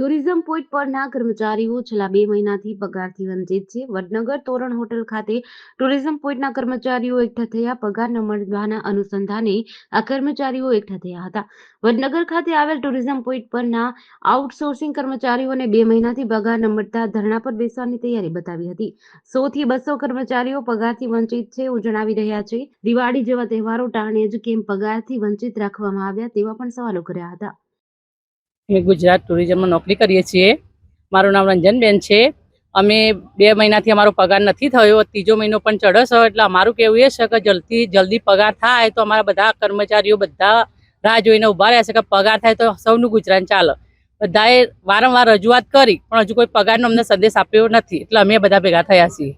Tourism point પરના કર્મચારીઓ છેલ્લા બે મહિનાથી પગારથી વંચિત છે. વડનગર તોરણ હોટલ ખાતે ટુરિઝમ પોઈન્ટના કર્મચારીઓ એકઠા થયા. પગાર ન મળવાના અનુસંધાને આ કર્મચારીઓ એકઠા થયા હતા. વડનગર ખાતે આવેલ ટુરિઝમ પોઈન્ટ પરના આઉટસોર્સિંગ કર્મચારીઓને બે મહિનાથી પગાર ન મળતા ધરણા પર બેસવાની તૈયારી બતાવી હતી. સો થી બસો કર્મચારીઓ પગારથી વંચિત છે એવું જણાવી રહ્યા છે. દિવાળી જેવા તહેવારો ટાણે જ કેમ પગારથી વંચિત રાખવામાં આવ્યા તેવા પણ સવાલો કર્યા હતા. અમે ગુજરાત ટુરિઝમમાં નોકરી કરીએ છીએ. મારું નામ રંજનબેન છે. અમે બે મહિનાથી અમારો પગાર નથી થયો. ત્રીજો મહિનો પણ ચડ્યો છે એટલે અમારું કહેવું એ છે કે જલ્દી જલ્દી પગાર થાય તો અમારા બધા કર્મચારીઓ બધા રાહ જોઈને ઊભા રહ્યા છે કે પગાર થાય તો સૌનું ગુજરાન ચાલે. બધાએ વારંવાર રજૂઆત કરી પણ હજુ કોઈ પગારનો અમને સંદેશ આપ્યો નથી. એટલે અમે બધા ભેગા થયા છીએ.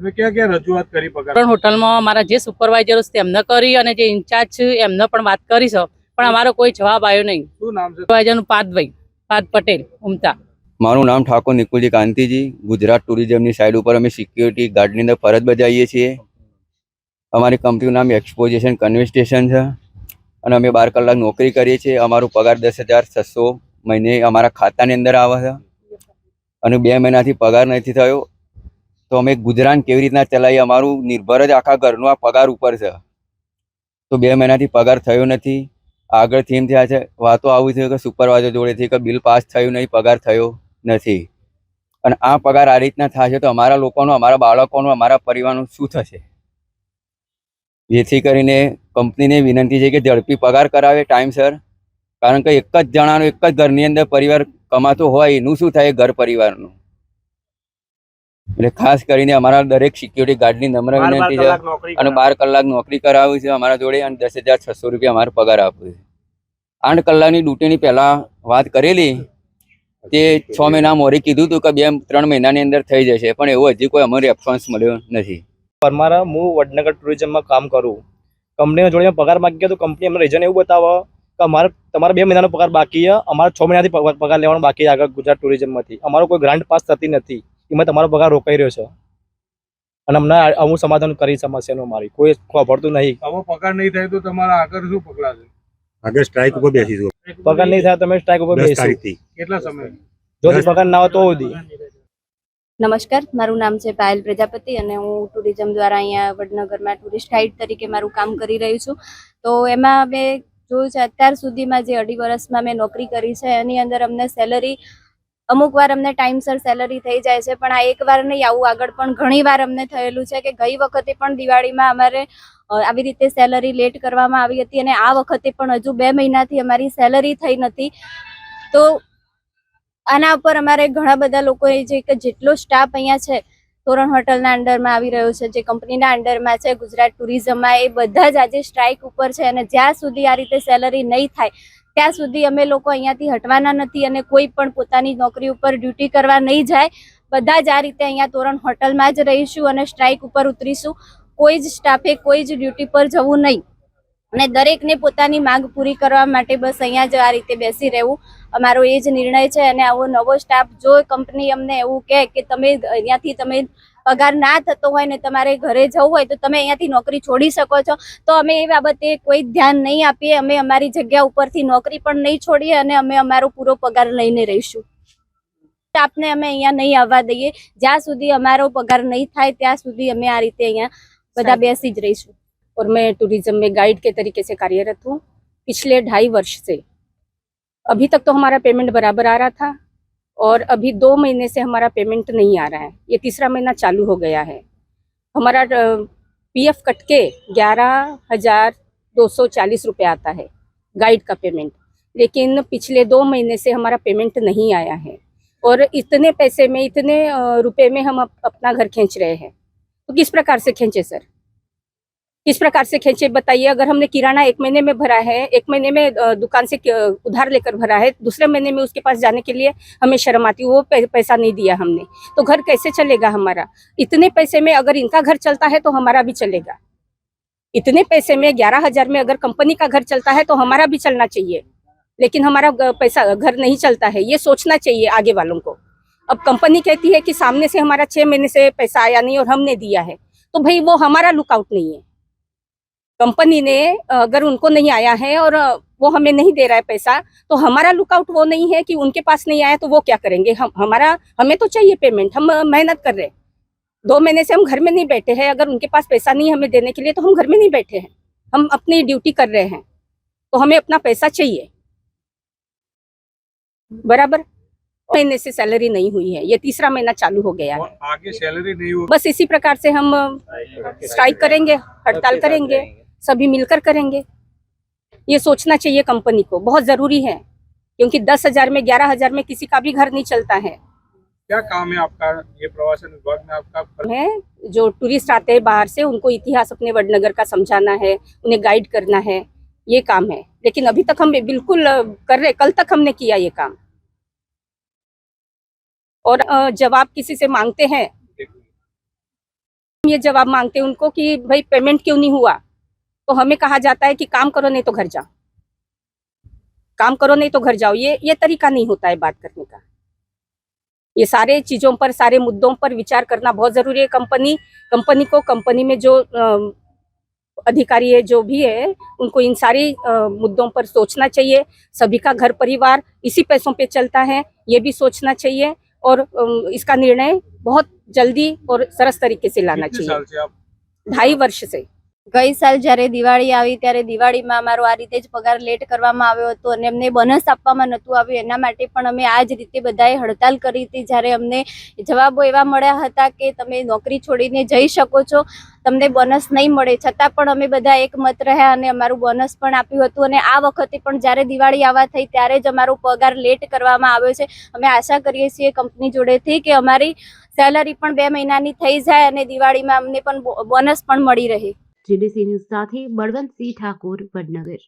ક્યાં ક્યાં રજૂઆત કરી પગાર? પણ હોટલમાં અમારા જે સુપરવાઇઝરો છે તેમને કરી અને જે ઇન્ચાર્જ છે એમને પણ વાત કરી છે. પણ અમારો કોઈ જવાબ આવ્યો નહીં. શું નામ છે? પાર્થ પટેલ ઉમતા. મારું નામ ઠાકોર નિકુલજી કાંતિજી. ગુજરાત ટુરિઝમની સાઈડ ઉપર અમે સિક્યુરિટી ગાર્ડની અંદર ફરજ બજાવીએ છીએ. અમારી કંપનીનું નામ એક્સપોઝિશન કન્વેસ્ટેશન છે. અને અમે બાર કલાક નોકરી કરીએ છીએ. અમારો પગાર દસ હજાર છસો મહિને અમારા ખાતાની અંદર આવે છે. અને બે મહિનાથી પગાર નથી થયો. તો અમે ગુજરાન કેવી રીતના ચલાવીએ? અમારું નિર્ભર જ આખા ઘરનું આ પગાર ઉપર છે. તો બે મહિનાથી પગાર થયો નથી. આગળ થીમ થયા છે. વાતો આવી છે કે સુપરવાઇઝર જોડેથી કે બિલ પાસ થયું નહીં, પગાર થયો નથી. અને આ પગાર આ રીતના થશે તો અમારા લોકોનું, અમારા બાળકોનું, અમારા પરિવારનું શું થશે? જેથી કરીને કંપનીને વિનંતી છે કે ઝડપી પગાર કરાવે ટાઈમસર કારણ કે એક જ જણાનો, એક જ ઘરની અંદર પરિવાર કમાતો હોય, એનું શું થાય? ઘર પરિવારનું. એટલે ખાસ કરીને અમારા દરેક સિક્યુરિટી ગાર્ડની નમ્ર વિનંતી છે અને બાર કલાક નોકરી કરાવી છે અમારા જોડે અને દસ હજાર છસો રૂપિયા અમારો પગાર આપ્યો છે. આઠ કલાકની ડ્યુટીની પહેલા વાત કરેલી તે છ મહિના મોરી કીધું હતું કે બે ત્રણ મહિનાની અંદર થઈ જશે પણ એવો હજી કોઈ અમારી રેફરન્સ મળ્યો નથી. પરમારા હું વડનગર ટુરિઝમમાં કામ કરું. કંપનીના જોડે પગાર માગી તો કંપની અમને રીઝન એવું બતાવો કે અમારે તમારા બે મહિનાનો પગાર બાકી છે અમારે છ મહિનાથી પગાર પગાર લેવાનો બાકી આગળ ગુજરાત ટુરિઝમમાંથી અમારો કોઈ ગ્રાન્ટ પાસ થતી નથી. એમાં તમારો પગાર રોકાઈ રહ્યો છે. અને અમને અમુક સમાધાન કરી સમસ્યાનું મારી. કોઈ ખબરતું નહીં. હવે પગાર નહીં થાય તો તમારા આગળ શું પગલાં છે? આગળ સ્ટ્રાઇક ઉપર બેસીશું પગાર નહીં થાય તો સ્ટ્રાઇક ઉપર દસ કેટલા સમય? જો પગાર ના હોય તો સુધી નમસ્કાર મારું નામ છે પાયલ પ્રજાપતિ અને હું ટુરિઝમ દ્વારા અહીંયા વડનગરમાં ટુરિસ્ટ ગાઈડ તરીકે મારું કામ કરી રહી છું. તો એમાં મેં જોયું છે અત્યાર સુધીમાં જે અઢી વર્ષમાં મેં નોકરી કરી છે એની અંદર અમને સેલરી અમુક વાર અમને ટાઈમસર સેલરી થઈ જાય છે, પણ આ એક વાર નહીં, આવું આગળ પણ ઘણી વાર અમને થયેલું છે કે ગઈ વખતે પણ દિવાળીમાં અમારે આવી રીતે સેલરી લેટ કરવામાં આવી હતી અને આ વખતે પણ હજુ બે મહિનાથી અમારી સેલરી થઈ નથી. તો આના ઉપર અમારે ઘણા બધા લોકોએ જે કે જેટલો સ્ટાફ અહીંયા છે, તોરણ હોટલના અંડરમાં આવી રહ્યો છે, જે કંપનીના અંડરમાં છે, ગુજરાત ટુરિઝમમાં એ બધા જ આજે સ્ટ્રાઇક ઉપર છે અને જ્યાં સુધી આ રીતે સેલરી નહીં થાય ત્યાં સુધી અમે લોકો અહીંયાથી હટવાના નથી અને કોઈ પણ પોતાની નોકરી ઉપર ડ્યુટી કરવા નહીં જાય. બધા જ આ રીતે અહીંયા તોરણ હોટલમાં જ રહીશું અને સ્ટ્રાઇક ઉપર ઉતરીશું. કોઈ જ સ્ટાફે કોઈ જ ડ્યુટી પર જવું નહીં. અને દરેકને પોતાની માંગ પૂરી કરવા માટે બસ અહીંયા જ આ રીતે બેસી રહેવું અમારો એ જ નિર્ણય છે. અને આવો નવો સ્ટાફ જો કંપની અમને એવું કહે કે તમે અહીંયાથી તમે પગાર ના થતો હોય ને તમારે ઘરે જવું હોય તો તમે અહીંયાથી નોકરી છોડી શકો છો તો અમે એ બાબતે કોઈ ધ્યાન નહીં આપીએ અમે અમારી જગ્યા ઉપરથી નોકરી પણ નહીં છોડીએ અને અમે અમારો પૂરો પગાર લઈને રહીશું સ્ટાફને અમે અહીંયા નહીં આવવા દઈએ જ્યાં સુધી અમારો પગાર નહીં થાય ત્યાં સુધી અમે આ રીતે અહીંયા બધા બેસી જ રહીશું और मैं टूरिज्म में गाइड के तरीके से कार्यरत हूँ पिछले ढाई वर्ष से अभी तक तो हमारा पेमेंट बराबर आ रहा था और अभी दो महीने से हमारा पेमेंट नहीं आ रहा है। ये तीसरा महीना चालू हो गया है। हमारा पीएफ कट के ग्यारह हज़ार दो सौ चालीस रुपये आता है गाइड का पेमेंट लेकिन पिछले दो महीने से हमारा पेमेंट नहीं आया है। और इतने पैसे में, इतने रुपए में हम अपना घर खींच रहे हैं। तो किस प्रकार से खींचे, सर? किस प्रकार से खींचे, बताइए, अगर हमने किराना एक महीने में भरा है, एक महीने में दुकान से उधार लेकर भरा है, दूसरे महीने में उसके पास जाने के लिए हमें शर्म आती, वो पैसा नहीं दिया हमने तो घर कैसे चलेगा हमारा? इतने पैसे में अगर इनका घर चलता है तो हमारा भी चलेगा। इतने पैसे में ग्यारह हज़ार में अगर कंपनी का घर चलता है तो हमारा भी चलना चाहिए, लेकिन हमारा पैसा, घर नहीं चलता है, ये सोचना चाहिए आगे वालों को। अब कंपनी कहती है कि सामने से हमारा छह महीने से पैसा आया नहीं और हमने दिया है तो भाई वो हमारा लुकआउट नहीं है। कंपनी ने अगर उनको नहीं आया है और वो हमें नहीं दे रहा है पैसा तो हमारा लुकआउट वो नहीं है कि उनके पास नहीं आया तो वो क्या करेंगे? हम हमारा हमें तो चाहिए पेमेंट हम मेहनत कर रहे हैं। दो महीने से हम घर में नहीं बैठे हैं अगर उनके पास पैसा नहीं है हमें देने के लिए तो हम घर में नहीं बैठे हैं। हम अपनी ड्यूटी कर रहे हैं तो हमें अपना पैसा चाहिए। बराबर? महीने से सैलरी नहीं हुई है ये तीसरा महीना चालू हो गया है। आगे सैलरी नहीं हुई। बस इसी प्रकार से हम स्ट्राइक करेंगे हड़ताल करेंगे। सभी मिलकर करेंगे। ये सोचना चाहिए कंपनी को बहुत ज़रूरी है क्योंकि दस हज़ार में ग्यारह हज़ार में किसी का भी घर नहीं चलता है। क्या काम है आपका ये प्रवासन विभाग में आपका? है जो टूरिस्ट आते हैं बाहर से उनको इतिहास अपने वडनगर का समझाना है उन्हें गाइड करना है ये काम है। लेकिन अभी तक हम बिल्कुल कर रहे कल तक हमने किया ये काम। और जवाब किसी से मांगते हैं? ये जवाब मांगते हैं उनको कि भाई पेमेंट क्यों नहीं हुआ? तो हमें कहा जाता है कि काम करो नहीं तो घर जाओ। काम करो नहीं तो घर जाओ। ये ये तरीका नहीं होता है बात करने का। ये सारे चीज़ों पर सारे मुद्दों पर विचार करना बहुत ज़रूरी है। कंपनी कंपनी को कंपनी में जो अधिकारी है जो भी है उनको इन सारी मुद्दों पर सोचना चाहिए। सभी का घर परिवार इसी पैसों पे चलता है ये भी सोचना चाहिए और इसका निर्णय बहुत जल्दी और सरस तरीके से लाना चाहिए। ढाई वर्ष से। ગઈ સાલ જ્યારે દિવાળી આવી, ત્યારે દિવાળીમાં અમારો આ રીતે જ પગાર લેટ કરવામાં આવ્યો હતો અને અમને બોનસ આપવામાં નહોતું આવ્યું. એના માટે પણ અમે આ જ રીતે બધાએ હડતાલ કરી હતી. જ્યારે અમને જવાબો એવા મળ્યા હતા કે તમે નોકરી છોડીને જઈ શકો છો, તમને બોનસ નહીં મળે. છતાં પણ અમે બધા એકમત રહ્યા અને અમારું બોનસ પણ આપ્યું હતું અને આ વખતે પણ જ્યારે દિવાળી આવવા થઈ, ત્યારે જ અમારો પગાર લેટ કરવામાં આવ્યો છે. અમે આશા કરીએ છીએ કંપની જોડેથી કે અમારી સેલરી પણ બે મહિનાની થઈ જાય અને દિવાળીમાં અમને પણ બોનસ પણ મળી રહે. જીડીસી ન્યૂઝ સાથે બળવંતસિંહ ઠાકોર વડનગર.